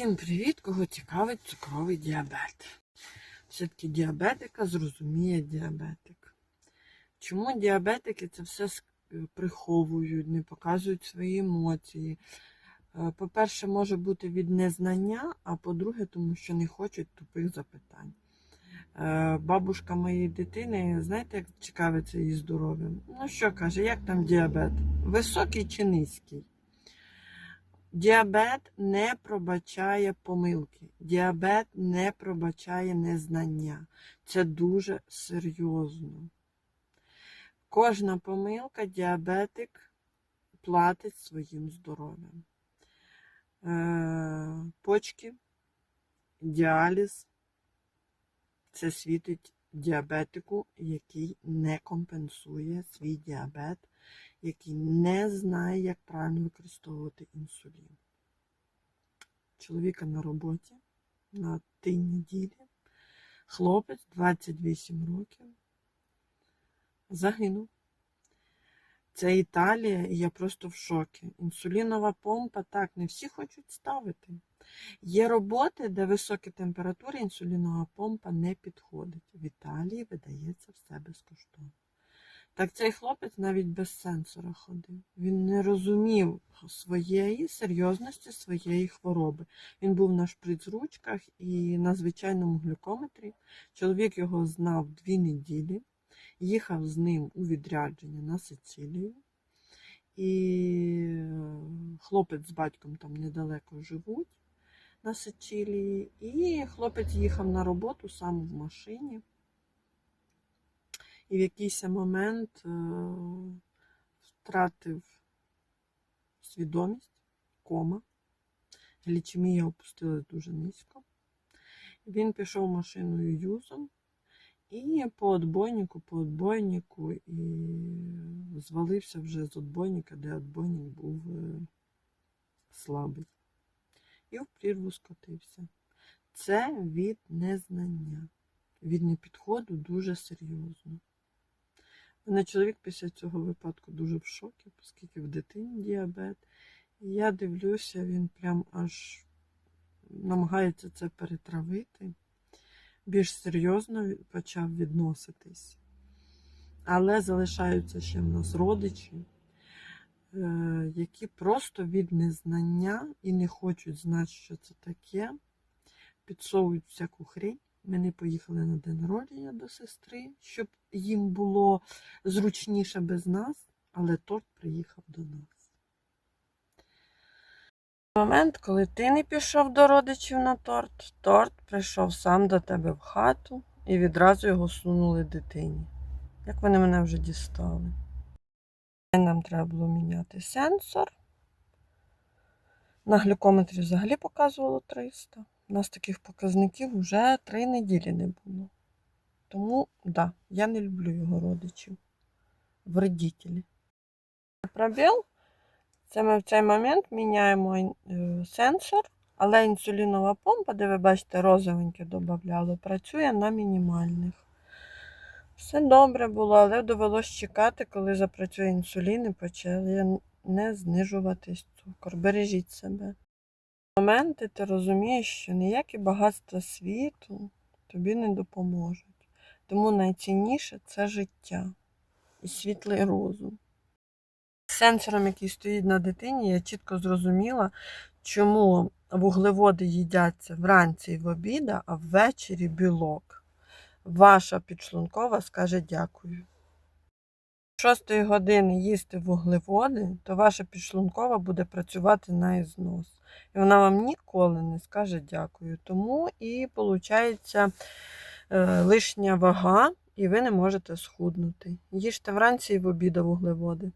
Всім привіт, кого цікавить цукровий діабет. Все-таки діабетика зрозуміє діабетик. Чому діабетики це все приховують, не показують свої емоції? Е, По-перше, може бути від незнання, а по-друге, тому що не хочуть тупих запитань. Е, Бабушка моєї дитини, знаєте, як цікавиться її здоров'ям? Ну що каже, як там діабет? Високий чи низький? Діабет не пробачає помилки. Діабет не пробачає незнання. Це дуже серйозно. Кожна помилка діабетик платить своїм здоров'ям. Е, почки, діаліз це світить діабетику, який не компенсує свій діабет який не знає, як правильно використовувати інсулін. Чоловіка на роботі на тій неділі, хлопець 28 років, загинув. Це Італія, і я просто в шокі. Інсулінова помпа, так, не всі хочуть ставити. Є роботи, де високі температури інсулінова помпа не підходить. В Італії видається все безкоштовно. Так цей хлопець навіть без сенсора ходив. Він не розумів своєї серйозності своєї хвороби. Він був на шприц-ручках і на звичайному глюкометрі. Чоловік його знав дві неділі, їхав з ним у відрядження на Сицилію. І хлопець з батьком там недалеко живуть на Сицилії. І хлопець їхав на роботу сам в машині. І в якийсь момент е, втратив свідомість, кома. Глічемія опустилась дуже низько. Він пішов машиною юзом і по отбойнику, по отбойнику і звалився вже з отбойника, де отбойник був е, слабий. І в прірву скотився. Це від незнання, від непідходу дуже серйозно. Мене чоловік після цього випадку дуже в шокі, оскільки в дитині діабет. І я дивлюся, він прям аж намагається це перетравити, більш серйозно почав відноситись. Але залишаються ще в нас родичі, е, які просто від незнання і не хочуть знати, що це таке, підсовують всяку хрень. Ми поїхали на день народження до сестри, щоб їм було зручніше без нас, але торт приїхав до нас. Момент, коли ти не пішов до родичів на торт, торт прийшов сам до тебе в хату і відразу його сунули дитині. Як вони мене вже дістали. Нам треба було міняти сенсор. На глюкометрі взагалі показувало 300. У нас таких показників вже три неділі не було. Тому, так, да, я не люблю його родичів. Вредителі. Пробіл. Це ми в цей момент міняємо е, сенсор, але інсулінова помпа, де ви бачите, розовеньке додавало, працює на мінімальних. Все добре було, але довелось чекати, коли запрацює інсулін і почали не знижуватись цукор. Бережіть себе моменти ти розумієш, що ніякі багатства світу тобі не допоможуть. Тому найцінніше це життя і світлий розум. Сенсором, який стоїть на дитині, я чітко зрозуміла, чому вуглеводи їдяться вранці і в обіда, а ввечері білок. Ваша підшлункова скаже дякую. 6 години їсти вуглеводи, то ваша підшлункова буде працювати на ізнос. І вона вам ніколи не скаже дякую. Тому і виходить лишня вага, і ви не можете схуднути. Їжте вранці і в обіда вуглеводи.